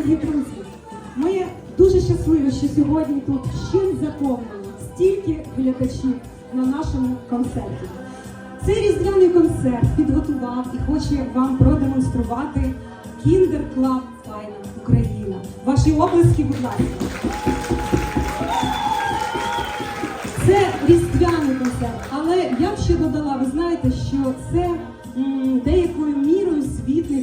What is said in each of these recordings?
Дорогі друзі, ми дуже щасливі, що сьогодні тут ще заповнено стільки глядачів на нашому концерті. Цей різдвяний концерт підготував і хоче вам продемонструвати Kinder Club Файна Україна. Ваші облески, будь ласка. Це різдвяний концерт, але я б ще додала, ви знаєте, що це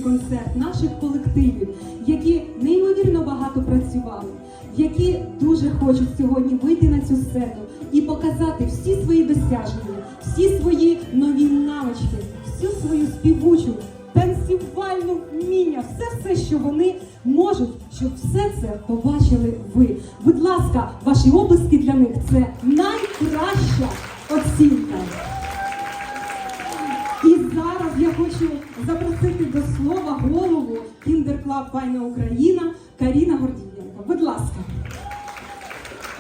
концерт наших колективів, які неймовірно багато працювали, які дуже хочуть сьогодні вийти на цю сцену і показати всі свої досягнення, всі свої нові навички, всю свою співучу, танцювальну вміння, все все, що вони можуть, щоб все це побачили ви. Будь ласка, ваші облиски для них це найкраща оцінка. І зараз я хочу запросити до слова голову Club Файна Україна Каріна Гордієнко. Будь ласка.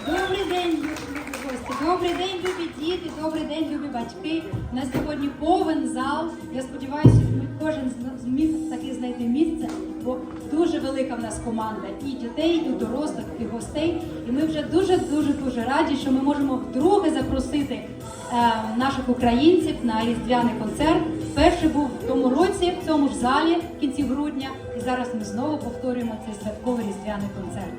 Добрий день, любі гості. Добрий день, любі діти, добрий день, любі батьки. У нас сьогодні повен зал. Я сподіваюся, що кожен зміг таки знайти місце, бо дуже велика в нас команда і дітей, і дорослих, і гостей. І ми вже дуже дуже дуже раді, що ми можемо вдруге запросити е, наших українців на різдвяний концерт. Перший був в тому році в цьому ж залі в кінці грудня, і зараз ми знову повторюємо цей святковий різдвяний концерт.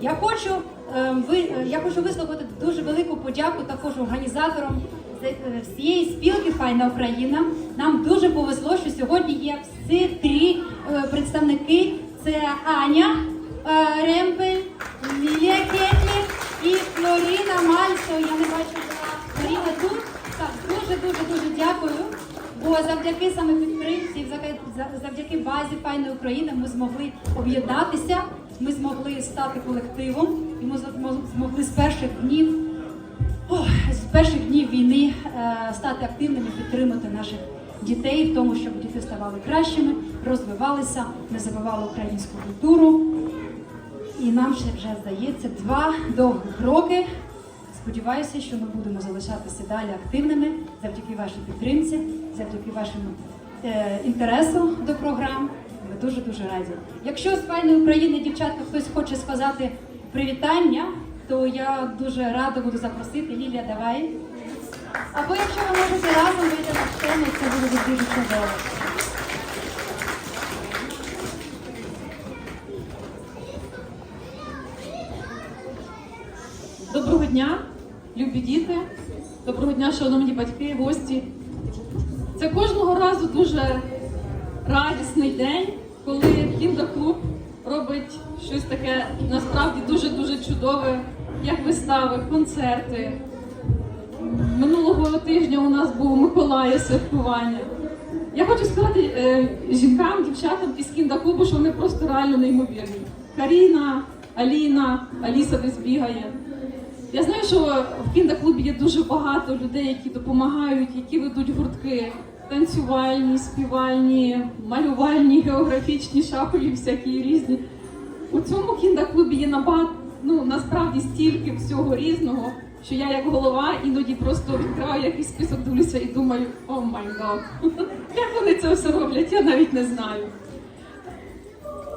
Я хочу е, ви е, я хочу висловити дуже велику подяку також організаторам е, всієї спілки Файна Україна. Нам дуже повезло, що сьогодні є всі три е, представники: це Аня Ремпель, Лілія Кетлі і Флоріна Мальцо. Я не бачу Флоріна тут. Так, дуже дуже дуже дякую. Бо завдяки саме підтримці, завдяки- базі Файної України ми змогли об'єднатися, ми змогли стати колективом, і ми змогли з перших днів, з перших днів війни е, стати активними, підтримати наших дітей в тому, щоб діти ставали кращими, розвивалися, не забували українську культуру. І нам ще вже здається два довгих роки. Сподіваюся, що ми будемо залишатися далі активними завдяки вашій підтримці, завдяки вашому е, інтересу до програм. Ми дуже дуже раді. Якщо з файної України, дівчатка, хтось хоче сказати привітання, то я дуже рада буду запросити. Лілія, давай. Або якщо ви можете разом вийти на сцену, це буде дуже чудово. Доброго дня, любі діти, доброго дня, шановні батьки, гості. Це кожного разу дуже радісний день, коли кіндоклуб робить щось таке насправді дуже-дуже чудове, як вистави, концерти. Минулого тижня у нас був Миколая святкування. Я хочу сказати е, жінкам, дівчатам із кіндоклубу, що вони просто реально неймовірні. Каріна, Аліна, Аліса десь бігає. Я знаю, що в кіндоклубі є дуже багато людей, які допомагають, які ведуть гуртки танцювальні, співальні, малювальні, географічні, шахові, всякі різні. У цьому кіндоклубі є набагато, ну насправді стільки всього різного, що я як голова іноді просто відкриваю якийсь список, дивлюся і думаю, о май гад, як вони це все роблять, я навіть не знаю.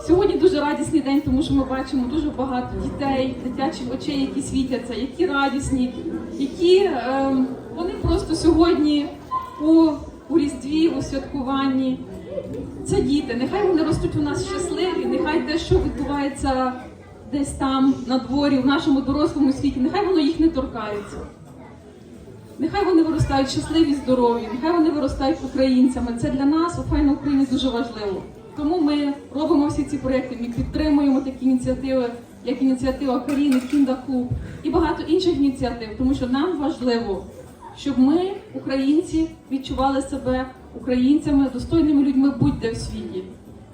Сьогодні дуже радісний день, тому що ми бачимо дуже багато дітей, дитячих очей, які світяться, які радісні, які ем, вони просто сьогодні у, у Різдві, у святкуванні. Це діти. Нехай вони ростуть у нас щасливі, нехай те, що відбувається десь там на дворі, в нашому дорослому світі, нехай воно їх не торкається. Нехай вони виростають щасливі, здорові, нехай вони виростають українцями. Це для нас у Файна Україні дуже важливо. Тому ми робимо всі ці проекти, ми підтримуємо такі ініціативи, як ініціатива Каріни, Кінда Клуб і багато інших ініціатив, тому що нам важливо, щоб ми, українці, відчували себе українцями, достойними людьми будь-де в світі.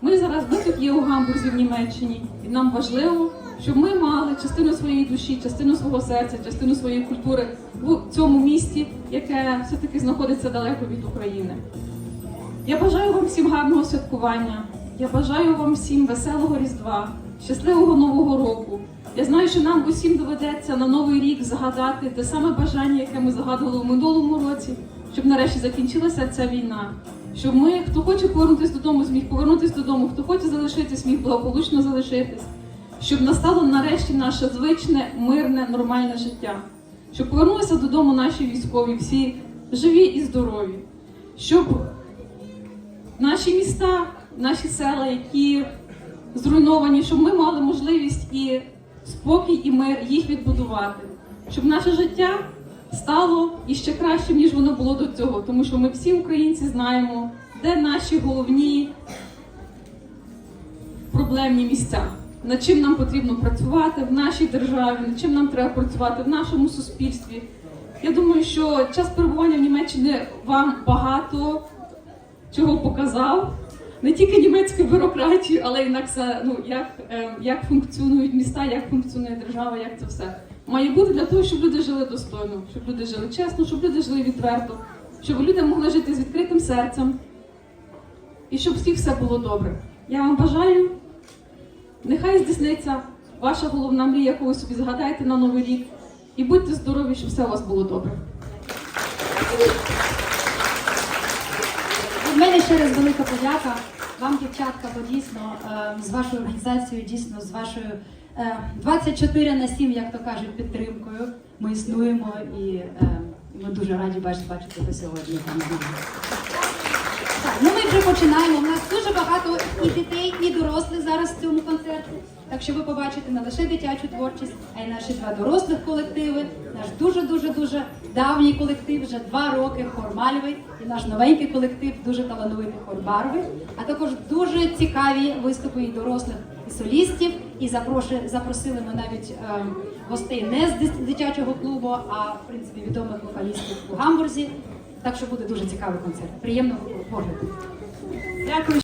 Ми зараз ми тут є у Гамбурзі в Німеччині, і нам важливо, щоб ми мали частину своєї душі, частину свого серця, частину своєї культури в цьому місті, яке все-таки знаходиться далеко від України. Я бажаю вам всім гарного святкування. Я бажаю вам всім веселого Різдва, щасливого Нового року. Я знаю, що нам усім доведеться на новий рік загадати те саме бажання, яке ми загадували у минулому році, щоб нарешті закінчилася ця війна, щоб ми, хто хоче повернутися додому, зміг повернутися додому, хто хоче залишитись, міг благополучно залишитись, щоб настало нарешті наше звичне, мирне, нормальне життя, щоб повернулися додому наші військові, всі живі і здорові, щоб наші міста, наші села, які зруйновані, щоб ми мали можливість і спокій, і мир їх відбудувати, щоб наше життя стало іще кращим, ніж воно було до цього, тому що ми всі українці знаємо, де наші головні проблемні місця, над чим нам потрібно працювати в нашій державі, над чим нам треба працювати в нашому суспільстві. Я думаю, що час перебування в Німеччині вам багато чого показав. Не тільки німецьку бюрократію, але інакше, ну, як, е, як функціонують міста, як функціонує держава, як це все має бути для того, щоб люди жили достойно, щоб люди жили чесно, щоб люди жили відверто, щоб люди могли жити з відкритим серцем і щоб всіх все було добре. Я вам бажаю, нехай здійсниться ваша головна мрія, яку ви собі згадаєте на новий рік, і будьте здорові, щоб все у вас було добре. Від мене ще раз велика подяка вам, дівчатка, бо дійсно е, з вашою організацією, дійсно з вашою е, 24 на 7, як то кажуть, підтримкою. Ми існуємо і е, ми дуже раді бачити, ви сьогодні. Ну ми вже починаємо. У нас дуже багато і дітей, і дорослих зараз в цьому концерті. Так що ви побачите не лише дитячу творчість, а й наші два дорослих колективи, наш дуже дуже давній колектив, вже два роки хор Мальви, і наш новенький колектив, дуже талановитий хор Барви, а також дуже цікаві виступи і дорослих і солістів. І запросили ми навіть ем, гостей не з дит- дитячого клубу, а в принципі відомих вокалістів у Гамбурзі. Так що буде дуже цікавий концерт. Приємного погляду. Дякую.